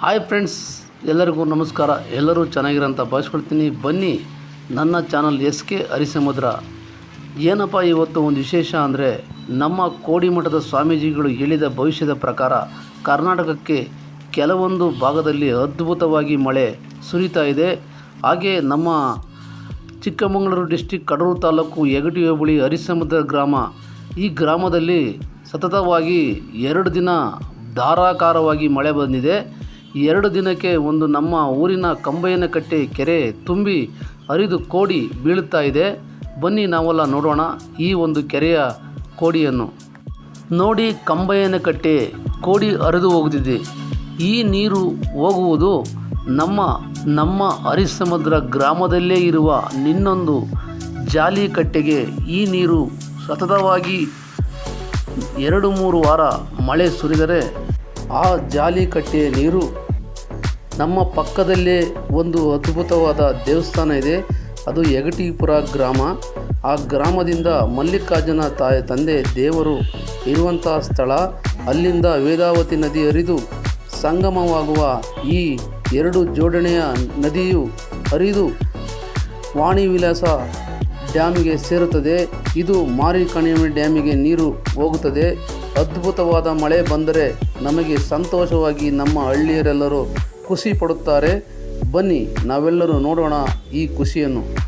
Hi friends, ಎಲ್ಲರಿಗೂ ನಮಸ್ಕಾರ. ಎಲ್ಲರೂ ಚೆನ್ನಾಗಿರೋಂಥ ಭಾವಿಸ್ಕೊಳ್ತೀನಿ. ಬನ್ನಿ, ನನ್ನ ಚಾನಲ್ ಎಸ್ ಕೆ ಹರಿಸಮುದ್ರ. ಏನಪ್ಪ ಇವತ್ತು ಒಂದು ವಿಶೇಷ ಅಂದರೆ, ನಮ್ಮ ಕೋಡಿಮಠದ ಸ್ವಾಮೀಜಿಗಳು ಹೇಳಿದ ಭವಿಷ್ಯದ ಪ್ರಕಾರ ಕರ್ನಾಟಕಕ್ಕೆ ಕೆಲವೊಂದು ಭಾಗದಲ್ಲಿ ಅದ್ಭುತವಾಗಿ ಮಳೆ ಸುರಿತಾ ಇದೆ. ಹಾಗೆ ನಮ್ಮ ಚಿಕ್ಕಮಗಳೂರು ಡಿಸ್ಟಿಕ್ ಕಡೂರು ತಾಲೂಕು ಯಗಟಿ ಹೋಬಳಿ ಹರಿಸಮುದ್ರ ಗ್ರಾಮ, ಈ ಗ್ರಾಮದಲ್ಲಿ ಸತತವಾಗಿ ಎರಡು ದಿನ ಧಾರಾಕಾರವಾಗಿ ಮಳೆ ಬಂದಿದೆ. ಎರಡು ದಿನಕ್ಕೆ ಒಂದು ನಮ್ಮ ಊರಿನ ಕಂಬಯ್ಯನಕಟ್ಟೆ ಕೆರೆ ತುಂಬಿ ಹರಿದು ಕೋಡಿ ಬೀಳುತ್ತಾ ಇದೆ. ಬನ್ನಿ ನಾವೆಲ್ಲ ನೋಡೋಣ ಈ ಒಂದು ಕೆರೆಯ ಕೋಡಿಯನ್ನು. ನೋಡಿ ಕಂಬಯ್ಯನಕಟ್ಟೆ ಕೋಡಿ ಹರಿದು ಹೋಗುತ್ತಿದೆ. ಈ ನೀರು ಹೋಗುವುದು ನಮ್ಮ ನಮ್ಮ ಹರಿಸಮುದ್ರ ಗ್ರಾಮದಲ್ಲೇ ಇರುವ ನಿನ್ನೊಂದು ಜಾಲಿಕಟ್ಟೆಗೆ ಈ ನೀರು ಸತತವಾಗಿ ಎರಡು ಮೂರು ವಾರ ಮಳೆ ಸುರಿದರೆ ಆ ಜಾಲಿಕಟ್ಟೆಯ ನೀರು ನಮ್ಮ ಪಕ್ಕದಲ್ಲೇ ಒಂದು ಅದ್ಭುತವಾದ ದೇವಸ್ಥಾನ ಇದೆ. ಅದು ಯಗಟಿಪುರ ಗ್ರಾಮ. ಆ ಗ್ರಾಮದಿಂದ ಮಲ್ಲಿಕಾರ್ಜುನ ತಾಯಿ ತಂದೆ ದೇವರು ಇರುವಂತಹ ಸ್ಥಳ. ಅಲ್ಲಿಂದ ವೇದಾವತಿ ನದಿ ಹರಿದು ಸಂಗಮವಾಗುವ ಈ ಎರಡು ಜೋಡಣೆಯ ನದಿಯು ಹರಿದು ವಾಣಿ ವಿಲಾಸ ಡ್ಯಾಮಿಗೆ ಸೇರುತ್ತದೆ. ಇದು ಮಾರಿಕಣಿವೆ ಡ್ಯಾಮಿಗೆ ನೀರು ಹೋಗುತ್ತದೆ. ಅದ್ಭುತವಾದ ಮಳೆ ಬಂದರೆ ನಮಗೆ ಸಂತೋಷವಾಗಿ ನಮ್ಮ ಹಳ್ಳಿಯರೆಲ್ಲರೂ ಖುಷಿ ಪಡುತ್ತಾರೆ. ಬನ್ನಿ ನಾವೆಲ್ಲರೂ ನೋಡೋಣ ಈ ಖುಷಿಯನ್ನು.